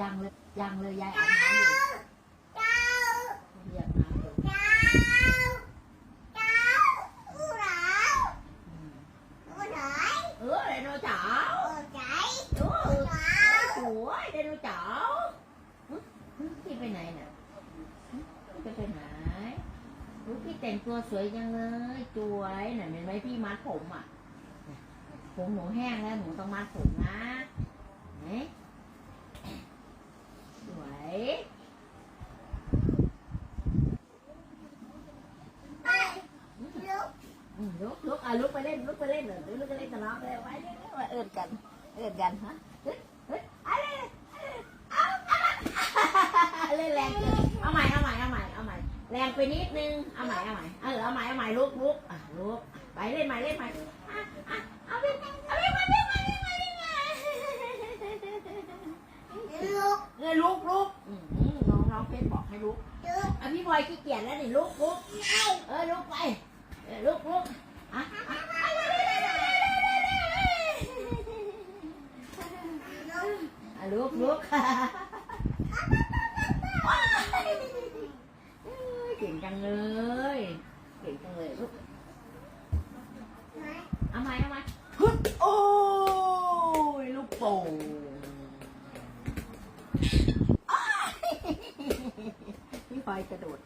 ยังเลยยังเลยยายอาบน้ำอยู่ยายอาบน้ำอยู่อืมเออไดโนเสาร์เออสวยไดโนเสาร์หึหึพี่ไปไหนน่ะหึพี่ไปไหนอุ๊ยพี่แต่งตัวสวยจังเลยสวยน่ะเห็นไหมพี่มัดผมอะผมหนูแห้งแล้วหนูต้องมัดผมนะเห็นไหมสวยอืม ลุกลุกอะลุกไปเล่นลุกไปเล่นเลยลุกไปเล่นกับน้องเลยไว้เล่นมาเอิดกันเอิดกันฮะเฮ้ยเฮ้ยอะไรเอาเอาเล่นแรงเกินเอาใหม่เอาใหม่เอาใหม่เอาใหม่แรงไปนิดนึงเอาใหม่เอาใหม่เออเอาใหม่เอาใหม่ลุกลุกอะลุกไปเล่นใหม่เล่นใหม่อะอะเอาไปเอาไปมาเล่นใหม่เล่นใหม่เล่นใหม่เออลุกลุกน้องน้องเพชรบอกให้ลุกอะพี่บอยขี้เกียจแล้วนี่ลุกลุกเออลุกไปลุกลุก ลุกลุกเก่งจังเลย เก่งจังเลยลูกเอาใหมเอาใหมฮึโอ้ยลูกโป่งพี่พลอยกระโดด